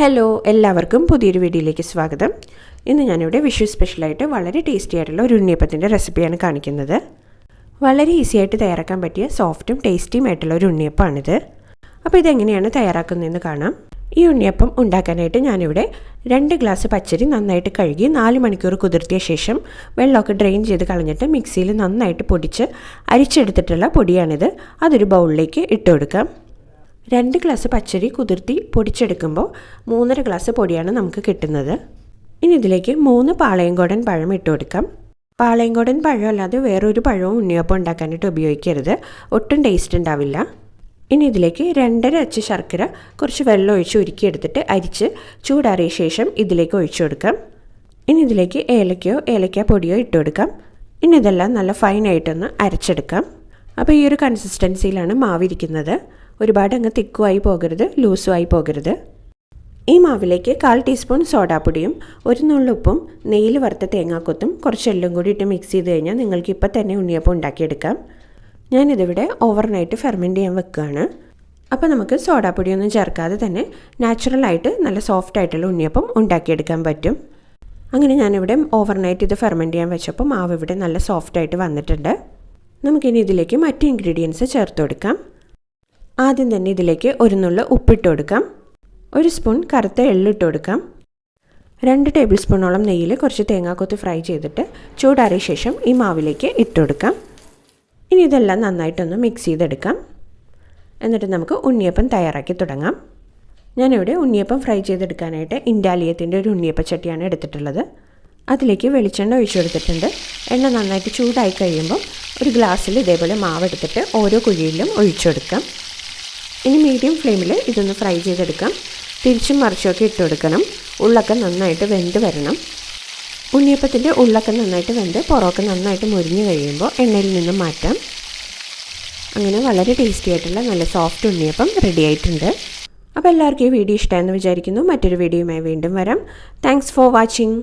Hello എല്ലാവർക്കും പുതിയൊരു വീഡിയോയിലേക്ക് സ്വാഗതം. ഇന്ന് ഞാനിവിടെ വിഷു സ്പെഷ്യലായിട്ട് വളരെ ടേസ്റ്റി ആയിട്ടുള്ള ഒരു ഉണ്ണിയപ്പത്തിന്റെ റെസിപ്പിയാണ് കാണിക്കുന്നത്. വളരെ ഈസി ആയിട്ട് തയ്യാറാക്കാൻ പറ്റിയ സോഫ്റ്റും ടേസ്റ്റിയും ആയിട്ടുള്ള ഒരു ഉണ്ണിയപ്പമാണിത്. അപ്പോൾ ഇതെങ്ങനെയാണ് തയ്യാറാക്കുന്നതെന്ന് കാണാം. ഈ ഉണ്ണിയപ്പം ഉണ്ടാക്കാനായിട്ട് ഞാനിവിടെ രണ്ട് ഗ്ലാസ് പച്ചരി നന്നായിട്ട് കഴുകി നാല് മണിക്കൂർ കുതിർത്തിയ ശേഷം വെള്ളമൊക്കെ ഡ്രെയിൻ ചെയ്ത് കളഞ്ഞിട്ട് മിക്സിയിൽ നന്നായിട്ട് പൊടിച്ച് അരിച്ചെടുത്തിട്ടുള്ള പൊടിയാണിത്. അതൊരു ബൗളിലേക്ക് ഇട്ട് കൊടുക്കാം. രണ്ട് ഗ്ലാസ് പച്ചരി കുതിർത്തി പൊടിച്ചെടുക്കുമ്പോൾ മൂന്നര ഗ്ലാസ് പൊടിയാണ് നമുക്ക് കിട്ടുന്നത്. ഇനി ഇതിലേക്ക് മൂന്ന് പാളയംകോടൻ പഴം ഇട്ട് കൊടുക്കാം. പാളയംകോടൻ പഴം അല്ലാതെ വേറൊരു പഴവും ഉണ്ണിയപ്പം ഉണ്ടാക്കാനായിട്ട് ഉപയോഗിക്കരുത്. ഒട്ടും ടേസ്റ്റ് ഉണ്ടാവില്ല. ഇനി ഇതിലേക്ക് രണ്ടര അച്ച് ശർക്കര കുറച്ച് വെള്ളം ഒഴിച്ച് ഉരുക്കിയെടുത്തിട്ട് അരിച്ച് ചൂടാറിയ ശേഷം ഇതിലേക്ക് ഒഴിച്ചു കൊടുക്കാം. ഇനി ഇതിലേക്ക് ഏലക്കയോ ഏലക്ക പൊടിയോ ഇട്ട് കൊടുക്കാം. ഇനി ഇതെല്ലാം നല്ല ഫൈനായിട്ടൊന്ന് അരച്ചെടുക്കാം. അപ്പോൾ ഈ ഒരു കൺസിസ്റ്റൻസിയിലാണ് മാവിരിക്കുന്നത് ഒരുപാട് അങ്ങ് തിക്കുമായി പോകരുത് ലൂസുമായി പോകരുത്. ഈ മാവിലേക്ക് കാൽ ടീസ്പൂൺ സോഡാപ്പൊടിയും ഒരു നുള്ളുപ്പും നെയ്യിൽ വറുത്ത തേങ്ങാക്കൊത്തും കുറച്ച് എല്ലും കൂടി ഇട്ട് മിക്സ് ചെയ്ത് കഴിഞ്ഞാൽ നിങ്ങൾക്ക് ഇപ്പം തന്നെ ഉണ്ണിയപ്പം ഉണ്ടാക്കിയെടുക്കാം. ഞാനിതിവിടെ ഓവർനൈറ്റ് ഫെർമെന്റ് ചെയ്യാൻ വെക്കുകയാണ്. അപ്പോൾ നമുക്ക് സോഡാപ്പൊടിയൊന്നും ചേർക്കാതെ തന്നെ നാച്ചുറലായിട്ട് നല്ല സോഫ്റ്റ് ആയിട്ടുള്ള ഉണ്ണിയപ്പം ഉണ്ടാക്കിയെടുക്കാൻ പറ്റും. അങ്ങനെ ഞാനിവിടെ ഓവർനൈറ്റ് ഇത് ഫെർമെന്റ് ചെയ്യാൻ വെച്ചപ്പോൾ മാവ് ഇവിടെ നല്ല സോഫ്റ്റ് ആയിട്ട് വന്നിട്ടുണ്ട്. നമുക്കിനി ഇതിലേക്ക് മറ്റ് ഇൻഗ്രീഡിയൻസ് ചേർത്ത് കൊടുക്കാം. ആദ്യം തന്നെ ഇതിലേക്ക് ഒരു നുള്ളു ഉപ്പിട്ട് കൊടുക്കാം. ഒരു സ്പൂൺ കറുത്ത എള്ളിട്ട് കൊടുക്കാം. രണ്ട് ടേബിൾ സ്പൂണോളം നെയ്യിൽ കുറച്ച് തേങ്ങാക്കൊത്ത് ഫ്രൈ ചെയ്തിട്ട് ചൂടാറിയ ശേഷം ഈ മാവിലേക്ക് ഇട്ട് കൊടുക്കാം. ഇനി ഇതെല്ലാം നന്നായിട്ടൊന്ന് മിക്സ് ചെയ്തെടുക്കാം. എന്നിട്ട് നമുക്ക് ഉണ്ണിയപ്പം തയ്യാറാക്കി തുടങ്ങാം. ഞാനിവിടെ ഉണ്ണിയപ്പം ഫ്രൈ ചെയ്തെടുക്കാനായിട്ട് ഇൻഡാലിയത്തിന്റെ ഒരു ഉണ്ണിയപ്പ ചട്ടിയാണ് എടുത്തിട്ടുള്ളത്. അതിലേക്ക് വെളിച്ചെണ്ണ ഒഴിച്ചു കൊടുത്തിട്ടുണ്ട്. എണ്ണ നന്നായിട്ട് ചൂടായി കഴിയുമ്പോൾ ഒരു ഗ്ലാസ്സിൽ ഇതേപോലെ മാവെടുത്തിട്ട് ഓരോ കുഴിയിലും ഒഴിച്ചു കൊടുക്കാം. ഇനി മീഡിയം ഫ്ലെയിമിൽ ഇതൊന്ന് ഫ്രൈ ചെയ്തെടുക്കാം. തിരിച്ചും മറിച്ചുമൊക്കെ ഇട്ട് കൊടുക്കണം. ഉള്ളൊക്കെ നന്നായിട്ട് വെന്ത് വരണം. ഉണ്ണിയപ്പത്തിന്റെ ഉള്ളൊക്കെ നന്നായിട്ട് വെന്ത് പുറമൊക്കെ നന്നായിട്ട് മുരിഞ്ഞ് കഴിയുമ്പോൾ എണ്ണയിൽ നിന്ന് മാറ്റാം. അങ്ങനെ വളരെ ടേസ്റ്റി ആയിട്ടുള്ള നല്ല സോഫ്റ്റ് ഉണ്ണിയപ്പം റെഡി ആയിട്ടുണ്ട്. അപ്പോൾ എല്ലാവർക്കും ഈ വീഡിയോ ഇഷ്ടമായെന്ന് വിചാരിക്കുന്നു. മറ്റൊരു വീഡിയോയുമായി വീണ്ടും വരാം. Thanks for watching